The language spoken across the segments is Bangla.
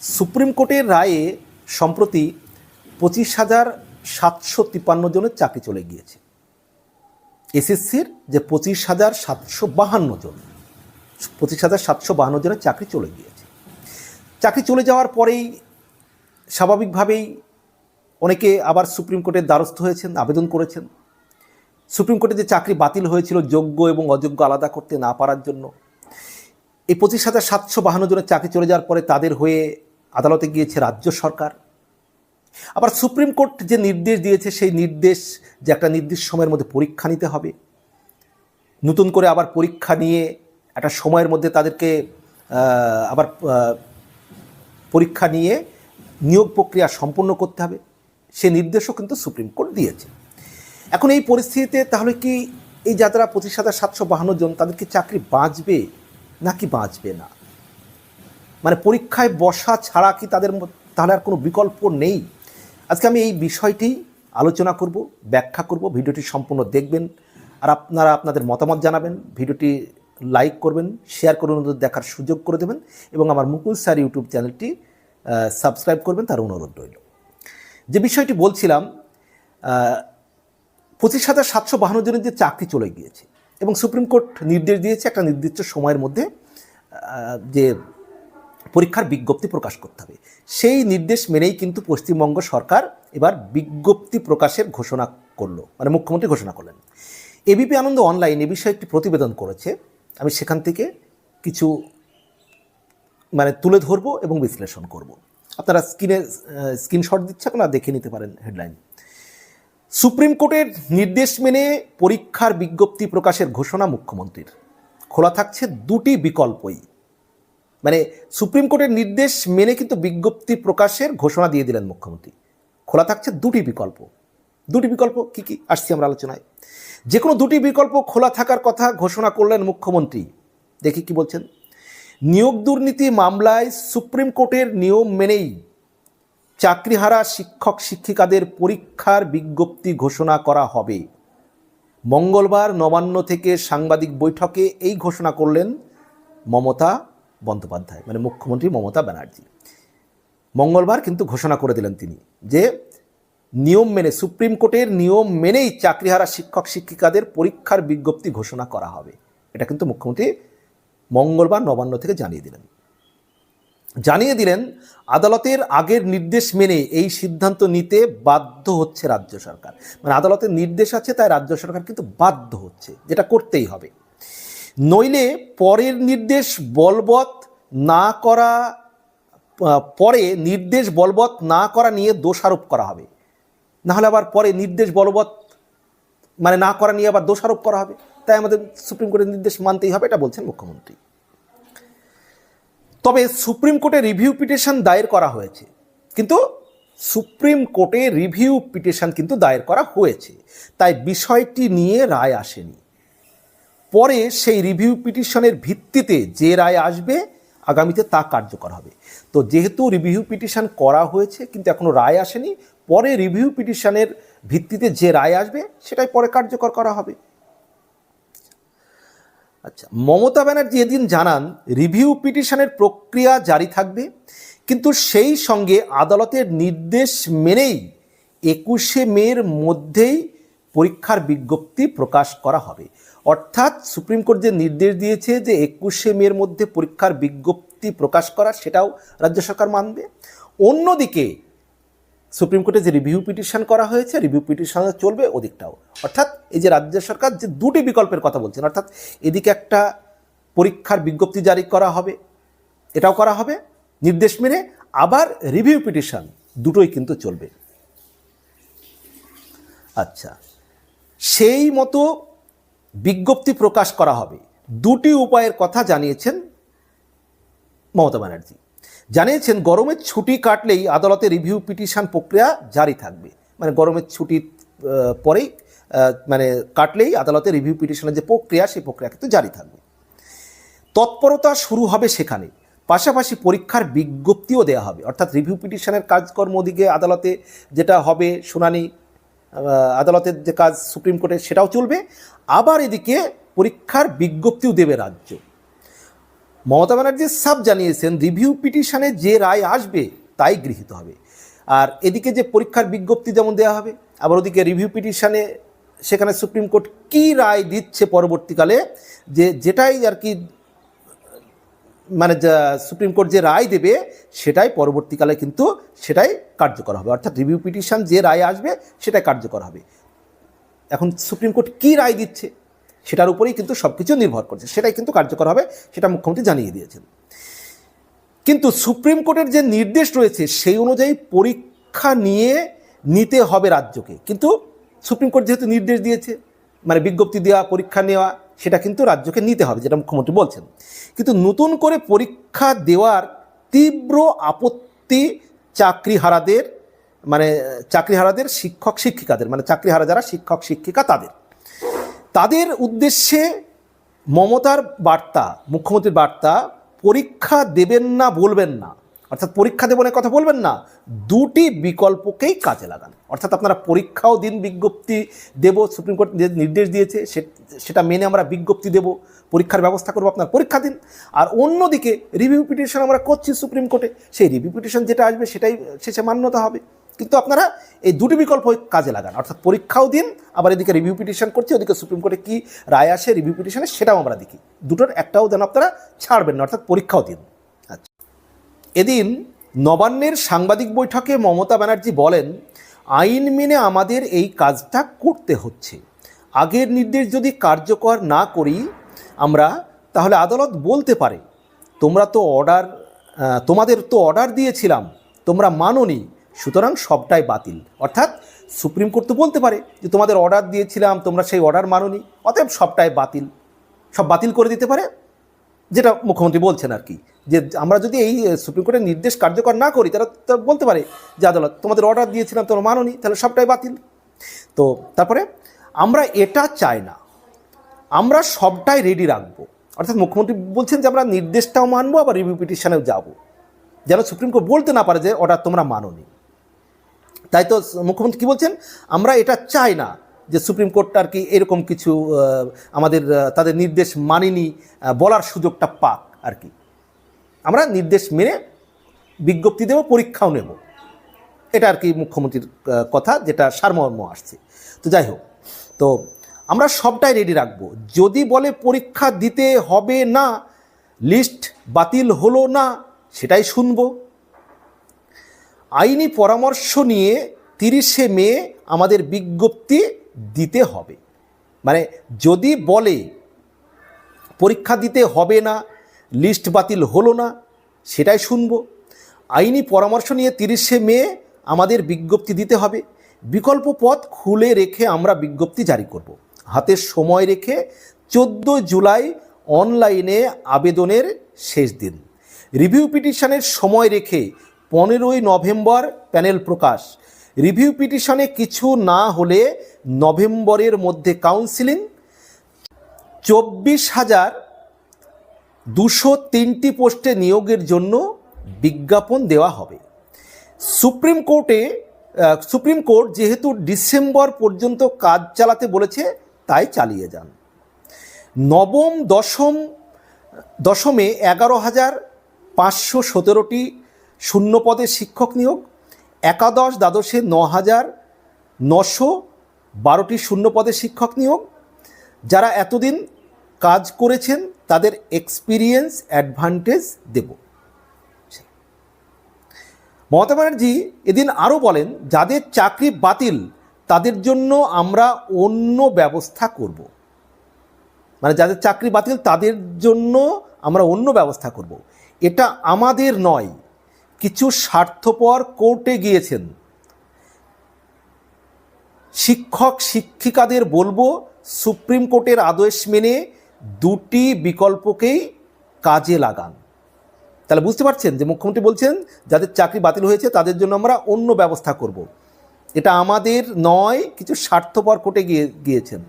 সুপ্রিম কোর্টের রায়ে সম্প্রতি পঁচিশ হাজার সাতশো তিপ্পান্ন জনের চাকরি চলে গিয়েছে। এসএসসির যে পঁচিশ হাজার সাতশো বাহান্ন জন, পঁচিশ হাজার সাতশো বাহান্ন জনের চাকরি চলে গিয়েছে। চাকরি চলে যাওয়ার পরেই স্বাভাবিকভাবেই অনেকে আবার সুপ্রিম কোর্টের দ্বারস্থ হয়েছেন, আবেদন করেছেন। সুপ্রিম কোর্টে যে চাকরি বাতিল হয়েছিল যোগ্য এবং অযোগ্য আলাদা করতে না পারার জন্য, এই পঁচিশ হাজার সাতশো বাহান্ন জনের চাকরি চলে যাওয়ার পরে তাদের হয়ে আদালতে গিয়েছে রাজ্য সরকার। আবার সুপ্রিম কোর্ট যে নির্দেশ দিয়েছে, সেই নির্দেশ যে একটা নির্দিষ্ট সময়ের মধ্যে পরীক্ষা নিতে হবে। নতুন করে আবার পরীক্ষা নিয়ে একটা সময়ের মধ্যে তাদেরকে আবার পরীক্ষা নিয়ে নিয়োগ প্রক্রিয়া সম্পন্ন করতে হবে। সে নির্দেশও কিন্তু সুপ্রিম কোর্ট দিয়েছে। এখন এই পরিস্থিতিতে তাহলে কি এই যাত্রা পঁচিশ হাজার সাতশো বাহান্ন জন তাদের কি চাকরি বাঁচবে, নাকি বাঁচবে না? মানে পরীক্ষায় বসা ছাড়া কি তাদের তাহলে আর কোনো বিকল্প নেই? আজকে আমি এই বিষয়টি আলোচনা করব, ব্যাখ্যা করব, ভিডিওটি সম্পূর্ণ দেখবেন। আর আপনারা আপনাদের মতামত জানাবেন, ভিডিওটি লাইক করবেন, শেয়ার করে অন্যদের দেখার সুযোগ করে দেবেন এবং আমার মুকুল স্যার ইউটিউব চ্যানেলটি সাবস্ক্রাইব করবেন, তার অনুরোধ রইল। যে বিষয়টি বলছিলাম পঁচিশ হাজার সাতশো বাহান্ন জনের যে চাকরি চলে গিয়েছে এবং সুপ্রিম কোর্ট নির্দেশ দিয়েছে একটা নির্দিষ্ট সময়ের মধ্যে যে পরীক্ষার বিজ্ঞপ্তি প্রকাশ করতে হবে। সেই নির্দেশ মেনেই কিন্তু পশ্চিমবঙ্গ সরকার এবার বিজ্ঞপ্তি প্রকাশের ঘোষণা করল মানে মুখ্যমন্ত্রী ঘোষণা করলেন। এবিপি আনন্দ অনলাইন এ বিষয়ে একটি প্রতিবেদন করেছে। আমি সেখান থেকে কিছু মানে তুলে ধরবো এবং বিশ্লেষণ করব। আপনারা স্ক্রিনে স্ক্রিনশট দিচ্ছে আপনারা দেখে নিতে পারেন হেডলাইন। সুপ্রিম কোর্টের নির্দেশ মেনে পরীক্ষার বিজ্ঞপ্তি প্রকাশের ঘোষণা মুখ্যমন্ত্রীর। খোলা থাকছে দুটি বিকল্পই। মানে সুপ্রিম কোর্টের নির্দেশ মেনে কিন্তু বিজ্ঞপ্তি প্রকাশের ঘোষণা দিয়ে দিলেন মুখ্যমন্ত্রী। খোলা থাকছে দুটি বিকল্প। দুটি বিকল্প কি কি? আসছি আমরা আলোচনায়। যে কোনো দুটি বিকল্প খোলা থাকার কথা ঘোষণা করলেন মুখ্যমন্ত্রী। দেখি কি বলছেন? নিয়োগ দুর্নীতি মামলায় সুপ্রিম কোর্টের নিয়ম মেনেই চাকরিহারা শিক্ষক শিক্ষিকাদের পরীক্ষার বিজ্ঞপ্তি ঘোষণা করা হবে। মঙ্গলবার নবান্ন থেকে সাংবাদিক বৈঠকে এই ঘোষণা করলেন মমতা বন্দ্যোপাধ্যায় মানে মুখ্যমন্ত্রী মমতা ব্যানার্জি। মঙ্গলবার কিন্তু ঘোষণা করে দিলেন তিনি যে, নিয়ম মেনে, সুপ্রিম কোর্টের নিয়ম মেনেই চাকরিহারা শিক্ষক শিক্ষিকাদের পরীক্ষার বিজ্ঞপ্তি ঘোষণা করা হবে। এটা কিন্তু মুখ্যমন্ত্রী মঙ্গলবার নবান্ন থেকে জানিয়ে দিলেন। জানিয়ে দিলেন, আদালতের আগের নির্দেশ মেনে এই সিদ্ধান্ত নিতে বাধ্য হচ্ছে রাজ্য সরকার। মানে আদালতের নির্দেশ আছে, তাই রাজ্য সরকার কিন্তু বাধ্য হচ্ছে, যেটা করতেই হবে। নইলে পরের নির্দেশ বলবৎ না করা পরে নির্দেশ বলবৎ না করা নিয়ে দোষারোপ করা হবে। নাহলে আবার পরে নির্দেশ বলবৎ মানে না করা নিয়ে আবার দোষারোপ করা হবে। তাই আমাদের সুপ্রিম কোর্টের নির্দেশ মানতেই হবে, এটা বলছেন মুখ্যমন্ত্রী। তবে সুপ্রিম কোর্টে রিভিউ পিটিশন দায়ের করা হয়েছে। কিন্তু সুপ্রিম কোর্টে রিভিউ পিটিশন কিন্তু দায়ের করা হয়েছে। তাই বিষয়টি নিয়ে রায় আসেনি। পরে সেই রিভিউ পিটিশনের ভিত্তিতে যে রায় আসবে, আগামীতে তা কার্যকর হবে। তো যেহেতু রিভিউ পিটিশন করা হয়েছে, কিন্তু এখনও রায় আসেনি, পরে রিভিউ পিটিশনের ভিত্তিতে যে রায় আসবে, সেটাই পরে কার্যকর করা হবে। আচ্ছা মমতা ব্যানার্জি এদিন জানান রিভিউ পিটিশনের প্রক্রিয়া জারি থাকবে, কিন্তু সেই সঙ্গে আদালতের নির্দেশ মেনেই একুশে মের মধ্যেই পরীক্ষার বিজ্ঞপ্তি প্রকাশ করা হবে। অর্থাৎ সুপ্রিম কোর্ট যে নির্দেশ দিয়েছে যে একুশে মের মধ্যে পরীক্ষার বিজ্ঞপ্তি প্রকাশ করা, সেটাও রাজ্য সরকার মানবে। অন্যদিকে সুপ্রিম কোর্টে যে রিভিউ পিটিশন করা হয়েছে, রিভিউ পিটিশন চলবে ওদিকটাও। অর্থাৎ এই যে রাজ্য সরকার যে দুটি বিকল্পের কথা বলছেন, অর্থাৎ এদিকে একটা পরীক্ষার বিজ্ঞপ্তি জারি করা হবে, এটাও করা হবে নির্দেশ মেনে, আবার রিভিউ পিটিশন দুটোই কিন্তু চলবে। আচ্ছা। সেই মতো বিজ্ঞপ্তি প্রকাশ করা হবে। দুটি উপায়ের কথা জানিয়েছেন মমতা ব্যানার্জি। জানিয়েছেন গরমের ছুটি কাটলেই আদালতে রিভিউ পিটিশন প্রক্রিয়া জারি থাকবে। মানে গরমের ছুটির পরেই মানে কাটলেই আদালতে রিভিউ পিটিশনের যে প্রক্রিয়া, সেই প্রক্রিয়া কিন্তু জারি থাকবে। তৎপরতা শুরু হবে সেখানে। পাশাপাশি পরীক্ষার বিজ্ঞপ্তিও দেওয়া হবে। অর্থাৎ রিভিউ পিটিশনের কাজকর্ম ওদিকে আদালতে যেটা হবে শুনানি আদালতের যে কাজ সুপ্রিম কোর্টের সেটাও চলবে। আবার এদিকে পরীক্ষার বিজ্ঞপ্তিও দেবে রাজ্য। মমতা ব্যানার্জি সাব জানিয়েছেন রিভিউ পিটিশনে যে রায় আসবে তাই গৃহীত হবে। আর এদিকে যে পরীক্ষার বিজ্ঞপ্তি যেমন দেওয়া হবে, আবার ওদিকে রিভিউ পিটিশনে সেখানে সুপ্রিম কোর্ট কী রায় দিচ্ছে পরবর্তীকালে, যে যেটাই আর কি মানে সুপ্রিম কোর্ট যে রায় দেবে, সেটাই পরবর্তীকালে কিন্তু সেটাই কার্যকর হবে। অর্থাৎ রিভিউ পিটিশন যে রায় আসবে, সেটাই কার্যকর হবে। এখন সুপ্রিম কোর্ট কী রায় দিচ্ছে, সেটার উপরেই কিন্তু সব কিছু নির্ভর করছে। সেটাই কিন্তু কার্যকর হবে, সেটা মুখ্যমন্ত্রী জানিয়ে দিয়েছেন। কিন্তু সুপ্রিম কোর্টের যে নির্দেশ রয়েছে, সেই অনুযায়ী পরীক্ষা নিয়ে নিতে হবে রাজ্যকে। কিন্তু সুপ্রিম কোর্ট যেহেতু নির্দেশ দিয়েছে মানে বিজ্ঞপ্তি দেওয়া, পরীক্ষা নেওয়া সেটা কিন্তু রাজ্যকে নিতে হবে, যেটা মুখ্যমন্ত্রী বলছেন। কিন্তু নতুন করে পরীক্ষা দেওয়ার তীব্র আপত্তি চাকরিহারাদের মানে চাকরিহারাদের শিক্ষক শিক্ষিকাদের মানে চাকরিহারা যারা শিক্ষক শিক্ষিকা তাদের। তাদের উদ্দেশ্যে মমতার বার্তা, মুখ্যমন্ত্রীর বার্তা, পরীক্ষা দেবেন না, বলবেন না। অর্থাৎ পরীক্ষা দেবনের কথা বলবেন না, দুটি বিকল্পকেই কাজে লাগান। অর্থাৎ আপনারা পরীক্ষাও দিন, বিজ্ঞপ্তি দেব, সুপ্রিম কোর্ট নির্দেশ দিয়েছে সেটা মেনে আমরা বিজ্ঞপ্তি দেব, পরীক্ষার ব্যবস্থা করব আপনার পরীক্ষা দিন। আর অন্যদিকে রিভিউ পিটিশন আমরা করছি সুপ্রিম কোর্টে, সেই রিভিউ পিটিশন যেটা আসবে সেটাই শেষে মান্যতা হবে। কিন্তু আপনারা এই দুটি বিকল্প কাজে লাগান। অর্থাৎ পরীক্ষাও দিন, আবার এদিকে রিভিউ পিটিশন করছি, ওদিকে সুপ্রিম কোর্টে কী রায় আসে রিভিউ পিটিশনে সেটাও আমরা দেখি। দুটোর একটাও যেন আপনারা ছাড়বেন না, অর্থাৎ পরীক্ষাও দিন। এদিন নবান্নের সাংবাদিক বৈঠকে মমতা ব্যানার্জি বলেন, আইন মেনে আমাদের এই কাজটা করতে হচ্ছে। আগের নির্দেশ যদি কার্যকর না করি, আমরা তাহলে আদালত বলতে পারে, তোমরা তো অর্ডার তোমাদের তো অর্ডার দিয়েছিলাম, তোমরা মানোনি, সুতরাং সবটাই বাতিল। অর্থাৎ সুপ্রিম কোর্ট তো বলতে পারে যে তোমাদের অর্ডার দিয়েছিলাম, তোমরা সেই অর্ডার মানোনি, অতএব সবটাই বাতিল। সব বাতিল করে দিতে পারে? যেটা মুখ্যমন্ত্রী বলছেন আর কি, যে আমরা যদি এই সুপ্রিম কোর্টের নির্দেশ কার্যকর না করি, তারা বলতে পারে যে আদালত, তোমাদের অর্ডার দিয়েছিলাম, তোমরা মানোনি, তাহলে সবটাই বাতিল। তো তারপরে আমরা এটা চাই না। আমরা সবটাই রেডি রাখব। অর্থাৎ মুখ্যমন্ত্রী বলছেন যে আমরা নির্দেশটাও মানবো, আবার রিভিউ পিটিশনেও যাব। যেন সুপ্রিম কোর্ট বলতে না পারে যে অর্ডার তোমরা মানোনি। তাই তো মুখ্যমন্ত্রী কী বলছেন? আমরা এটা চাই না। যে সুপ্রিম কোর্ট আর কি এরকম কিছু আমাদের তাদের নির্দেশ মানিনি বলার সুযোগটা পাক আর কি। আমরা নির্দেশ মেনে বিজ্ঞপ্তি দেব, পরীক্ষাও নেব। এটা আর কি মুখ্যমন্ত্রীর কথা, যেটা সারমর্ম আসছে। তো যাই হোক, তো আমরা সবটাই রেডি রাখব। যদি বলে পরীক্ষা দিতে হবে না লিস্ট বাতিল হলো না, সেটাই শুনব। আইনি পরামর্শ নিয়ে তিরিশে মে আমাদের বিজ্ঞপ্তি দিতে হবে। মানে যদি বলে পরীক্ষা দিতে হবে না, লিস্ট বাতিল হলো না, সেটাই শুনব। আইনি পরামর্শ নিয়ে তিরিশে মে আমাদের বিজ্ঞপ্তি দিতে হবে। বিকল্প পথ খুলে রেখে আমরা বিজ্ঞপ্তি জারি করব। হাতে সময় রেখে চোদ্দ জুলাই অনলাইনে আবেদনের শেষ দিন। রিভিউ পিটিশনের সময় রেখে পনেরোই নভেম্বর প্যানেল প্রকাশ। রিভিউ পিটিশনে কিছু না হলে নভেম্বরের মধ্যে কাউন্সিলিং। চব্বিশ হাজার দুশো তিনটি পোস্টে নিয়োগের জন্য বিজ্ঞাপন দেওয়া হবে। সুপ্রিম কোর্টে সুপ্রিম কোর্ট যেহেতু ডিসেম্বর পর্যন্ত কাজ চালাতে বলেছে, তাই চালিয়ে যান। নবম দশম, দশমে এগারো হাজার পাঁচশো সতেরোটি শূন্য পদে শিক্ষক নিয়োগ একাদশ দ্বাদশে ন হাজার নশো বারোটি শূন্য পদে শিক্ষক নিয়োগ। যারা এতদিন কাজ করেছেন, তাদের এক্সপিরিয়েন্স অ্যাডভান্টেজ দেব। মমতা ব্যানার্জি এদিন আরও বলেন, যাদের চাকরি বাতিল, তাদের জন্য আমরা অন্য ব্যবস্থা করব। মানে যাদের চাকরি বাতিল, তাদের জন্য আমরা অন্য ব্যবস্থা করব। এটা আমাদের নয় কিছু স্বার্থপর কোর্টে গিয়েছেন। শিক্ষক, শিক্ষিকাদের বলব, সুপ্রিম কোর্টের আদেশ মেনে দুটি বিকল্পকেই কাজে লাগান। তাহলে বুঝতে পারছেন যে মুখ্যমন্ত্রী বলছেন, যাদের চাকরি বাতিল হয়েছে তাদের জন্য আমরা অন্য ব্যবস্থা করব। এটা আমাদের নয়, কিছু স্বার্থপর কোর্টে গিয়ে, গিয়েছেন।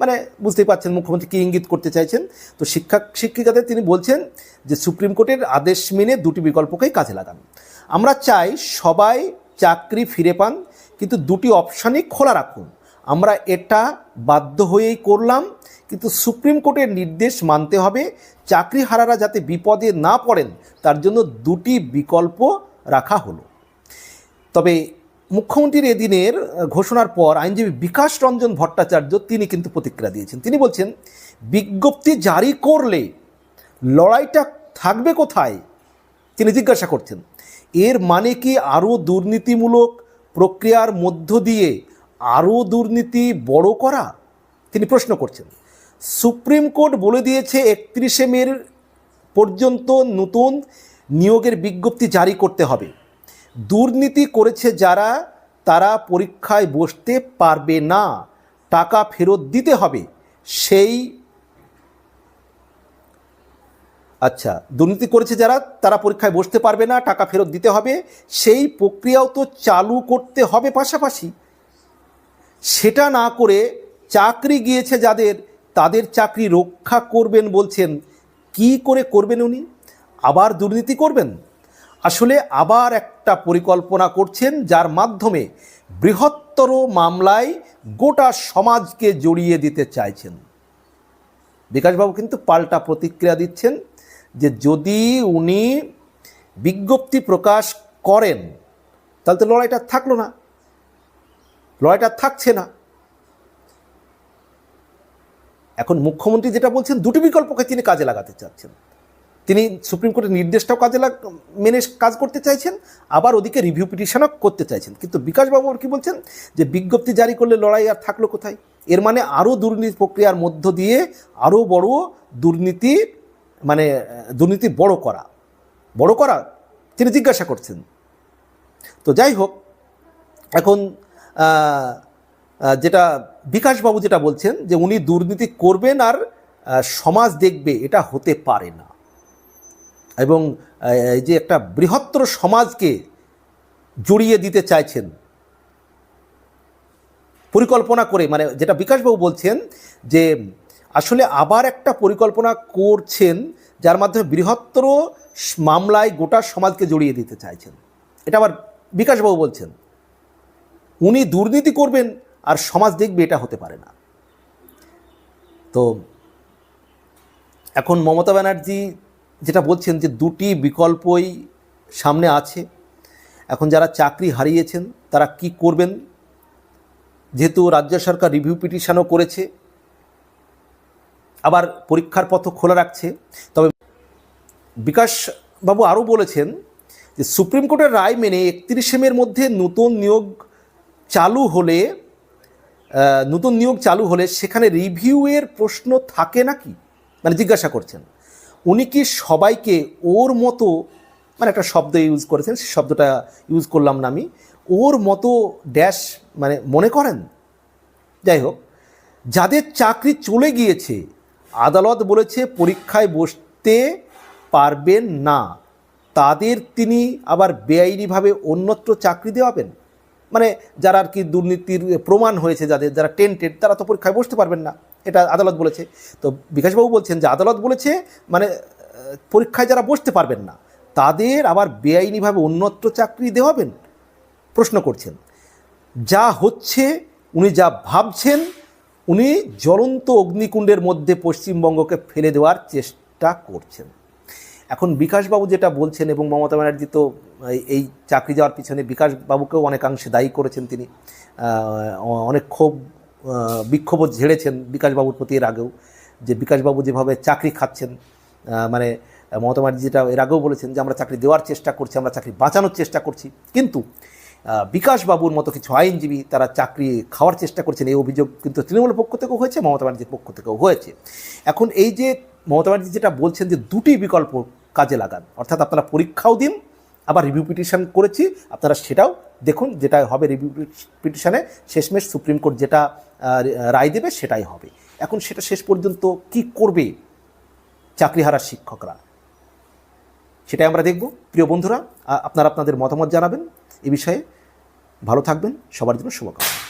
মানে বুঝতেই পারছেন, মুখ্যমন্ত্রী কী ইঙ্গিত করতে চাইছেন? তো শিক্ষা শিক্ষিকাদের তিনি বলছেন যে সুপ্রিম কোর্টের আদেশ মেনে দুটি বিকল্পকেই কাজে লাগান। আমরা চাই সবাই চাকরি ফিরে পান, কিন্তু দুটি অপশানই খোলা রাখুন। আমরা এটা বাধ্য হয়েই করলাম, কিন্তু সুপ্রিম কোর্টের নির্দেশ মানতে হবে চাকরিহারারা যাতে বিপদে না পড়েন, তার জন্য দুটি বিকল্প রাখা হলো। তবে মুখ্যমন্ত্রীর এদিনের ঘোষণার পর আইনজীবী বিকাশ রঞ্জন ভট্টাচার্য তিনি কিন্তু প্রতিক্রিয়া দিয়েছেন। তিনি বলছেন, বিজ্ঞপ্তি জারি করলে লড়াইটা থাকবে কোথায়? তিনি জিজ্ঞাসা করছেন। এর মানে কি আরও দুর্নীতিমূলক প্রক্রিয়ার মধ্য দিয়ে আরও দুর্নীতি বড় করা? তিনি প্রশ্ন করছেন। সুপ্রিম কোর্ট বলে দিয়েছে, একত্রিশে মের পর্যন্ত নতুন নিয়োগের বিজ্ঞপ্তি জারি করতে হবে। দুর্নীতি করেছে যারা, তারা পরীক্ষায় বসতে পারবে না। টাকা ফেরত দিতে হবে। সেই আচ্ছা দুর্নীতি করেছে যারা, তারা পরীক্ষায় বসতে পারবে না, টাকা ফেরত দিতে হবে। সেই প্রক্রিয়াও তো চালু করতে হবে পাশাপাশি। সেটা না করে চাকরি গিয়েছে যাদের, তাদের চাকরি রক্ষা করবেন বলছেন। কি করে করবেন উনি? আবার দুর্নীতি করবেন? আসলে আবার একটা পরিকল্পনা করছেন, যার মাধ্যমে বৃহত্তর মামলায় গোটা সমাজকে জড়িয়ে দিতে চাইছেন। বিকাশবাবু কিন্তু পাল্টা প্রতিক্রিয়া দিচ্ছেন যে যদি উনি বিজ্ঞপ্তি প্রকাশ করেন, তাহলে তো লড়াইটা থাকল না। লড়াইটা থাকছে না। এখন মুখ্যমন্ত্রী যেটা বলছেন, দুটি বিকল্পকে তিনি কাজে লাগাতে চাচ্ছেন। তিনি সুপ্রিম কোর্টের নির্দেশটাও কাজে লাগ, মেনে কাজ করতে চাইছেন, আবার ওদিকে রিভিউ পিটিশনও করতে চাইছেন। কিন্তু বিকাশবাবু আর কি বলছেন? যে বিজ্ঞপ্তি জারি করলে লড়াই আর থাকল কোথায়? এর মানে আরও দুর্নীতি প্রক্রিয়ার মধ্য দিয়ে আরও বড় দুর্নীতি মানে দুর্নীতি বড় করা বড় করা তিনি জিজ্ঞাসা করছেন। তো যাই হোক, এখন যেটা বিকাশবাবু যেটা বলছেন যে উনি দুর্নীতি করবেন আর সমাজ দেখবে এটা হতে পারে না। এবং এই যে একটা বৃহত্তর সমাজকে জড়িয়ে দিতে চাইছেন। পরিকল্পনা করে মানে যেটা বিকাশবাবু বলছেন যে, আসলে আবার একটা পরিকল্পনা করছেন যার মাধ্যমে বৃহত্তর মামলায় গোটা সমাজকে জড়িয়ে দিতে চাইছেন। এটা আবার বিকাশবাবু বলছেন। উনি দুর্নীতি করবেন আর সমাজ দেখবে এটা হতে পারে না। তো এখন মমতা ব্যানার্জি যেটা বলছেন যে দুটি বিকল্পই সামনে আছে। এখন যারা চাকরি হারিয়েছেন, তারা কি করবেন? যেহেতু রাজ্য সরকার রিভিউ পিটিশনও করেছে, আবার পরীক্ষার পথ খোলা রাখছে। তবে বিকাশ বাবু আরও বলেছেন যে সুপ্রিম কোর্টের রায় মেনে একত্রিশে মের মধ্যে নতুন নিয়োগ চালু হলে নতুন নিয়োগ চালু হলে সেখানে রিভিউয়ের প্রশ্ন থাকে নাকি? মানে জিজ্ঞাসা করছেন। উনি কি সবাইকে ওর মতো মানে একটা শব্দ ইউজ করেছেন সেই শব্দটা ইউজ করলাম না আমি, ওর মতো ড্যাশ মানে মনে করেন? যাই হোক, যাদের চাকরি চলে গিয়েছে, আদালত বলেছে পরীক্ষায় বসতে পারবেন না, তাদের তিনি আবার বেআইনিভাবে অন্যত্র চাকরি দেওয়াবেন? মানে যারা আর কি দুর্নীতির প্রমাণ হয়েছে যাদের, যারা টেন্টেড তারা তো পরীক্ষায় বসতে পারবেন না। এটা আদালত বলেছে। তো বিকাশবাবু বলছেন যে আদালত বলেছে মানে পরীক্ষায় যারা বসতে পারবেন না, তাদের আবার বেআইনিভাবে অন্যত্র চাকরি দেওয়াবেন? প্রশ্ন করছেন। যা হচ্ছে, উনি যা ভাবছেন, উনি জ্বলন্ত অগ্নিকুণ্ডের মধ্যে পশ্চিমবঙ্গকে ফেলে দেওয়ার চেষ্টা করছেন। এখন বিকাশবাবু যেটা বলছেন এবং মমতা ব্যানার্জি তো, এই- চাকরি যাওয়ার পিছনে বিকাশবাবুকেও অনেকাংশে দায়ী করেছেন তিনি। অনেক ক্ষোভ আহ, বিক্ষোভও ঝেড়েছেন বিকাশবাবুর প্রতি এর আগেও যে বিকাশবাবু যেভাবে চাকরি খাচ্ছেন মানে মমতা ব্যানার্জি যেটা এর আগেও বলেছেন যে আমরা চাকরি দেওয়ার চেষ্টা করছি আমরা চাকরি বাঁচানোর চেষ্টা করছি। কিন্তু বিকাশবাবুর মতো কিছু আইনজীবী তারা চাকরি খাওয়ার চেষ্টা করছেন এই অভিযোগ কিন্তু তৃণমূলের পক্ষ থেকেও হয়েছে মমতা ব্যানার্জির পক্ষ থেকেও হয়েছে। এখন এই যে মমতা ব্যানার্জি যেটা বলছেন যে দুটি বিকল্প কাজে লাগান অর্থাৎ আপনারা পরীক্ষাও দিন আবার রিভিউ পিটিশন করেছি আপনারা সেটাও দেখুন, যেটা হবে রিভিউ পিটিশনে শেষমেশ সুপ্রিম কোর্ট যেটা রায় দেবে সেটাই হবে। এখন সেটা শেষ পর্যন্ত কি করবে চাকরিহারা শিক্ষকরা? সেটাই আমরা দেখব। প্রিয় বন্ধুরা আপনারা আপনাদের মতামত জানাবেন এ বিষয়ে। ভালো থাকবেন, সবার জন্য শুভকামনা।